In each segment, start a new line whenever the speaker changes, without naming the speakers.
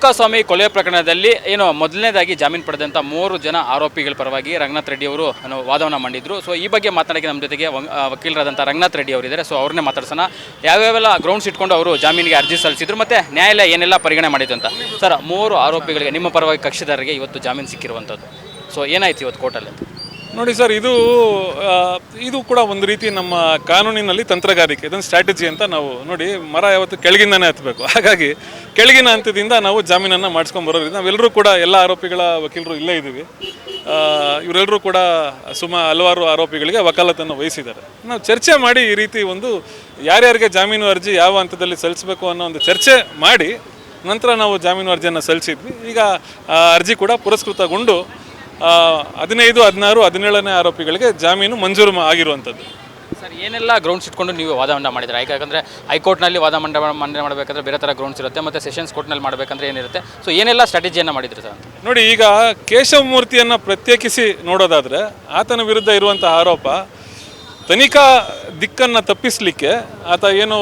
ಸ್ವಾಮಿ ಕೊಲೆ ಪ್ರಕರಣದಲ್ಲಿ ಏನು ಮೊದಲನೇದಾಗಿ ಜಾಮೀನು ಪಡೆದಂಥ ಮೂರು ಜನ ಆರೋಪಿಗಳ ಪರವಾಗಿ ರಂಗನಾಥ್ ರೆಡ್ಡಿ ಅವರು ವಾದವನ್ನು ಮಾಡಿದ್ರು. ಸೊ ಈ ಬಗ್ಗೆ ಮಾತನಾಡಕ್ಕೆ ನಮ್ಮ ಜೊತೆಗೆ ವಕೀಲರಾದಂಥ ರಂಗನಾಥ್ ರೆಡ್ಡಿ ಅವರಿದ್ದಾರೆ. ಸೊ ಅವ್ರನ್ನೇ ಮಾತಾಡ್ಸೋಣ. ಯಾವ್ಯಾವೆಲ್ಲ ಗ್ರೌಂಡ್ಸ್ ಇಟ್ಕೊಂಡು ಅವರು ಜಾಮೀನಿಗೆ ಅರ್ಜಿ ಸಲ್ಲಿಸಿದ್ರು ಮತ್ತೆ ನ್ಯಾಯಾಲಯ ಏನೆಲ್ಲ ಪರಿಗಣನೆ ಮಾಡಿದಂತ ಅಂತ. ಸರ್ ಮೂರು ಆರೋಪಿಗಳಿಗೆ ನಿಮ್ಮ ಪರವಾಗಿ ಕಕ್ಷಿದಾರರಿಗೆ ಇವತ್ತು ಜಾಮೀನು ಸಿಕ್ಕಿರುವಂಥದ್ದು ಸೊ ಏನಾಯ್ತು ಇವತ್ತು ಕೋರ್ಟಲ್ಲಿ
ನೋಡಿ ಸರ್, ಇದು ಇದು ಕೂಡ ಒಂದು ರೀತಿ ನಮ್ಮ ಕಾನೂನಿನಲ್ಲಿ ತಂತ್ರಗಾರಿಕೆ, ಇದೊಂದು ಸ್ಟ್ರಾಟಜಿ ಅಂತ ನಾವು ನೋಡಿ ಮರ ಯಾವತ್ತು ಕೆಳಗಿಂದನೇ ಹತ್ಬೇಕು. ಹಾಗಾಗಿ ಕೆಳಗಿನ ಹಂತದಿಂದ ನಾವು ಜಾಮೀನನ್ನು ಮಾಡಿಸ್ಕೊಂಡು ಬರೋದ್ರಿಂದ ನಾವೆಲ್ಲರೂ ಕೂಡ ಎಲ್ಲ ಆರೋಪಿಗಳ ವಕೀಲರು ಇಲ್ಲೇ ಇದ್ದೀವಿ. ಇವರೆಲ್ಲರೂ ಕೂಡ ಸುಮ ಹಲವಾರು ಆರೋಪಿಗಳಿಗೆ ವಕಾಲತನ್ನು ವಹಿಸಿದ್ದಾರೆ. ನಾವು ಚರ್ಚೆ ಮಾಡಿ ಈ ರೀತಿ ಒಂದು ಯಾರ್ಯಾರಿಗೆ ಜಾಮೀನು ಅರ್ಜಿ ಯಾವ ಹಂತದಲ್ಲಿ ಸಲ್ಲಿಸಬೇಕು ಅನ್ನೋ ಒಂದು ಚರ್ಚೆ ಮಾಡಿ ನಂತರ ನಾವು ಜಾಮೀನು ಅರ್ಜಿಯನ್ನು ಸಲ್ಲಿಸಿದ್ವಿ. ಈಗ ಅರ್ಜಿ ಕೂಡ ಪುರಸ್ಕೃತಗೊಂಡು ಹದಿನೈದು ಹದಿನಾರು ಹದಿನೇಳನೇ ಆರೋಪಿಗಳಿಗೆ ಜಾಮೀನು ಮಂಜೂರು ಮಾ- ಆಗಿರುವಂಥದ್ದು.
ಸರ್ ಏನೆಲ್ಲ ಗ್ರೌಂಡ್ಸ್ ಇಟ್ಕೊಂಡು ನೀವು ವಾದ ಮಂಡ ಮಾಡಿದ್ರೆ ಯಾಕಂದರೆ ಹೈಕೋರ್ಟ್ನಲ್ಲಿ ವಾದ ಮಂಡ ಮಂಡನೆ ಮಾಡಬೇಕಾದ್ರೆ ಬೇರೆ ಥರ ಗ್ರೌಂಡ್ಸ್ ಇರುತ್ತೆ ಮತ್ತು ಸೆಷನ್ಸ್ ಕೋರ್ಟ್ನಲ್ಲಿ ಮಾಡಬೇಕಂದ್ರೆ ಏನಿರುತ್ತೆ? ಸೊ ಏನೆಲ್ಲ ಸ್ಟ್ರಾಟಜಿಯನ್ನು ಮಾಡಿದ್ರು ಸರ್? ಅಂತ
ನೋಡಿ ಈಗ ಕೇಶವ ಕೇಶವಮೂರ್ತಿಯನ್ನು ಪ್ರತ್ಯೇಕಿಸಿ ನೋಡೋದಾದರೆ ಆತನ ವಿರುದ್ಧ ಇರುವಂಥ ಆರೋಪ ತನಿಖಾ ದಿಕ್ಕನ್ನು ತಪ್ಪಿಸಲಿಕ್ಕೆ ಆತ ಏನು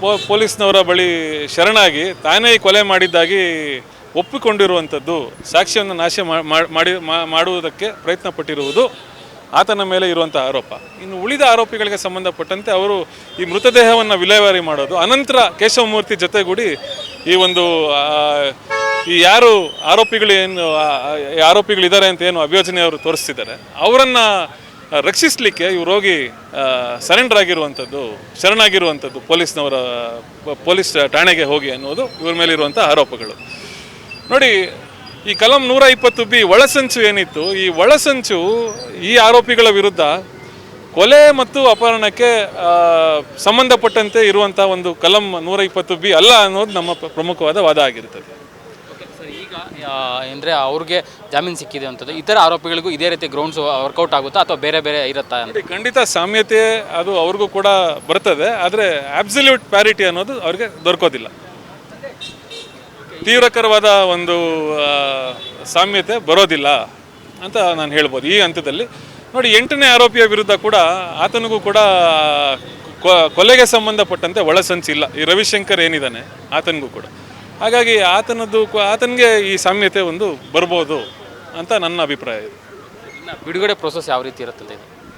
ಪೊ- ಪೊಲೀಸ್ನವರ ಬಳಿ ಶರಣಾಗಿ ತಾನೇ ಕೊಲೆ ಮಾಡಿದ್ದಾಗಿ ಒಪ್ಪಿಕೊಂಡಿರುವಂಥದ್ದು ಸಾಕ್ಷ್ಯವನ್ನು ನಾಶ ಮಾಡಿ ಮಾಡುವುದಕ್ಕೆ ಪ್ರಯತ್ನ ಪಟ್ಟಿರುವುದು ಆತನ ಮೇಲೆ ಇರುವಂಥ ಆರೋಪ. ಇನ್ನು ಉಳಿದ ಆರೋಪಿಗಳಿಗೆ ಸಂಬಂಧಪಟ್ಟಂತೆ ಅವರು ಈ ಮೃತದೇಹವನ್ನು ವಿಲೇವಾರಿ ಮಾಡೋದು, ಅನಂತರ ಕೇಶವಮೂರ್ತಿ ಜೊತೆಗೂಡಿ ಈ ಒಂದು ಈ ಯಾರು ಆರೋಪಿಗಳು ಏನು ಆರೋಪಿಗಳಿದ್ದಾರೆ ಅಂತ ಏನು ಅಭಿಯೋಜನೆ ಅವರು ತೋರಿಸ್ತಿದ್ದಾರೆ, ಅವರನ್ನು ರಕ್ಷಿಸಲಿಕ್ಕೆ ಇವ್ರು ಹೋಗಿ ಸರೆಂಡರ್ ಆಗಿರುವಂಥದ್ದು, ಶರಣಾಗಿರುವಂಥದ್ದು ಪೊಲೀಸ್ನವರ, ಪೊಲೀಸ್ ಠಾಣೆಗೆ ಹೋಗಿ ಅನ್ನೋದು ಇವ್ರ ಮೇಲೆ ಇರುವಂಥ ಆರೋಪಗಳು. ನೋಡಿ ಈ ಕಲಂ ನೂರ ಇಪ್ಪತ್ತು ಬಿ ಒಳಸಂಚು ಏನಿತ್ತು ಈ ಒಳಸಂಚು ಈ ಆರೋಪಿಗಳ ವಿರುದ್ಧ ಕೊಲೆ ಮತ್ತು ಅಪಹರಣಕ್ಕೆ ಸಂಬಂಧಪಟ್ಟಂತೆ ಇರುವಂಥ ಒಂದು ಕಲಂ ನೂರ ಇಪ್ಪತ್ತು ಬಿ ಅಲ್ಲ ಅನ್ನೋದು ನಮ್ಮ ಪ್ರಮುಖವಾದ ವಾದ
ಆಗಿರ್ತದೆ. ಈಗ ಅಂದರೆ ಅವ್ರಿಗೆ ಜಾಮೀನು ಸಿಕ್ಕಿದೆ ಅಂತದ್ದು ಇತರ ಆರೋಪಿಗಳಿಗೂ ಇದೇ ರೀತಿ ಗ್ರೌಂಡ್ಸ್ ವರ್ಕೌಟ್ ಆಗುತ್ತಾ ಅಥವಾ ಬೇರೆ ಬೇರೆ ಇರುತ್ತಾ
ಖಂಡಿತ ಸಾಮ್ಯತೆ ಅದು ಅವ್ರಿಗೂ ಕೂಡ ಬರ್ತದೆ ಆದರೆ ಆಬ್ಸಲ್ಯೂಟ್ ಪ್ಯಾರಿಟಿ ಅನ್ನೋದು ಅವ್ರಿಗೆ ದೊರಕೋದಿಲ್ಲ. ತೀವ್ರಕರವಾದ ಒಂದು ಸಾಮ್ಯತೆ ಬರೋದಿಲ್ಲ ಅಂತ ನಾನು ಹೇಳ್ಬೋದು. ಈ ಹಂತದಲ್ಲಿ ನೋಡಿ, ಎಂಟನೇ ಆರೋಪಿಯ ವಿರುದ್ಧ ಕೂಡ ಆತನಿಗೂ ಕೂಡ ಕೊಲೆಗೆ ಸಂಬಂಧಪಟ್ಟಂತೆ ಒಳಸಂಚಿಲ್ಲ ಈ ರವಿಶಂಕರ್ ಏನಿದ್ದಾನೆ ಆತನಿಗೂ ಕೂಡ. ಹಾಗಾಗಿ ಆತನದ್ದು ಆತನಿಗೆ ಈ ಸಾಮ್ಯತೆ ಒಂದು ಬರ್ಬೋದು ಅಂತ ನನ್ನ ಅಭಿಪ್ರಾಯ. ಇದೆ
ಬಿಡುಗಡೆ ಪ್ರೋಸೆಸ್ ಯಾವ ರೀತಿ ಇರುತ್ತದೆ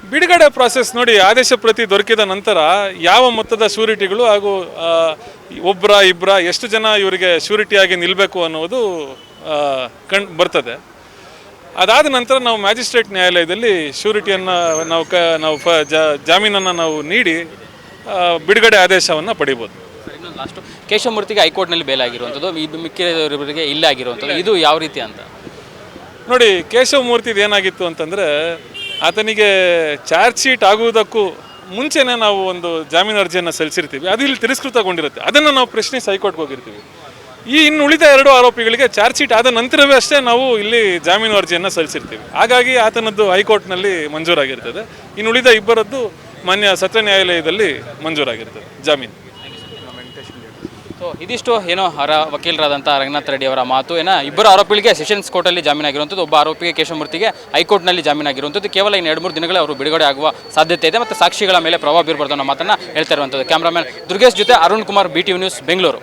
ಬಿಡುಗಡೆ ಪ್ರಾಸೆಸ್ ನೋಡಿ ಆದೇಶ ಪ್ರತಿ ದೊರಕಿದ ನಂತರ ಯಾವ ಮೊತ್ತದ ಶ್ಯೂರಿಟಿಗಳು ಹಾಗೂ ಒಬ್ಬರ ಇಬ್ಬರ ಎಷ್ಟು ಜನ ಇವರಿಗೆ ಶ್ಯೂರಿಟಿಯಾಗಿ ನಿಲ್ಲಬೇಕು ಅನ್ನೋದು ಕಣ್ ಬರ್ತದೆ. ಅದಾದ ನಂತರ ನಾವು ಮ್ಯಾಜಿಸ್ಟ್ರೇಟ್ ನ್ಯಾಯಾಲಯದಲ್ಲಿ ಶ್ಯೂರಿಟಿಯನ್ನು ನಾವು ಕ ನಾವು ಫ ಜಾಮೀನನ್ನು ನಾವು ನೀಡಿ ಬಿಡುಗಡೆ ಆದೇಶವನ್ನು ಪಡಿಬೋದು.
ಲಾಸ್ಟು ಕೇಶವಮೂರ್ತಿಗೆ ಹೈಕೋರ್ಟ್ನಲ್ಲಿ ಬೇಲ್ ಆಗಿರುವಂಥದ್ದು ಈ ಮಿಕ್ಕಿದವರಿಗೆ ಇಲ್ಲೇ ಆಗಿರುವಂಥದ್ದು ಇದು ಯಾವ ರೀತಿ ಅಂತ?
ನೋಡಿ ಕೇಶವಮೂರ್ತಿದು ಏನಾಗಿತ್ತು ಅಂತಂದರೆ ಆತನಿಗೆ ಚಾರ್ಜ್ ಶೀಟ್ ಆಗುವುದಕ್ಕೂ ಮುಂಚೆನೇ ನಾವು ಒಂದು ಜಾಮೀನು ಅರ್ಜಿಯನ್ನು ಸಲ್ಲಿಸಿರ್ತೀವಿ. ಅದು ಇಲ್ಲಿ ತಿರಸ್ಕೃತಗೊಂಡಿರುತ್ತೆ. ಅದನ್ನು ನಾವು ಪ್ರಶ್ನಿಸಿ ಹೈಕೋರ್ಟ್ಗೆ ಹೋಗಿರ್ತೀವಿ. ಈ ಇನ್ನು ಉಳಿದ ಎರಡು ಆರೋಪಿಗಳಿಗೆ ಚಾರ್ಜ್ ಶೀಟ್ ಆದ ನಂತರವೇ ಅಷ್ಟೇ ನಾವು ಇಲ್ಲಿ ಜಾಮೀನು ಅರ್ಜಿಯನ್ನು ಸಲ್ಲಿಸಿರ್ತೀವಿ. ಹಾಗಾಗಿ ಆತನದ್ದು ಹೈಕೋರ್ಟ್ನಲ್ಲಿ ಮಂಜೂರಾಗಿರ್ತದೆ. ಇನ್ನು ಉಳಿದ ಇಬ್ಬರದ್ದು ಮಾನ್ಯ ಸತ್ರ ನ್ಯಾಯಾಲಯದಲ್ಲಿ ಮಂಜೂರಾಗಿರ್ತದೆ. ಜಾಮೀನು.
ಸೊ ಇದಿಷ್ಟು ಏನೋ ಅವರ ವಕೀಲರಾದಂಥ ರಂಗನಾಥ್ ರೆಡ್ಡಿ ಅವರ ಮಾತು. ಏನೋ, ಇಬ್ಬರು ಆರೋಪಿಗಳಿಗೆ ಸೆಷನ್ಸ್ ಕೋರ್ಟಲ್ಲಿ ಜಾಮೀನಾಗಿರುವಂಥದ್ದು, ಒಬ್ಬ ಆರೋಪಿಗೆ ಕೇಶವಮೂರ್ತಿಗೆ ಹೈಕೋರ್ಟ್ನಲ್ಲಿ ಜಾಮೀನಾಗಿರುವಂಥದ್ದು. ಕೇವಲ ಇನ್ನು ಎರಡು ಮೂರು ದಿನಗಳೇ ಅವರು ಬಿಡುಗಡೆ ಆಗುವ ಸಾಧ್ಯತೆ ಇದೆ. ಮತ್ತು ಸಾಕ್ಷಿಗಳ ಮೇಲೆ ಪ್ರಭಾವ ಬೀರಬಾರ್ದು ಅನ್ನೋ ಮಾತನ್ನು ಹೇಳ್ತಾ ಇರುವಂಥದ್ದು. ಕ್ಯಾಮ್ರಾಮನ್ ದುರ್ಗೇಶ್ ಜೊತೆ Arun Kumar B T news Bengaluru.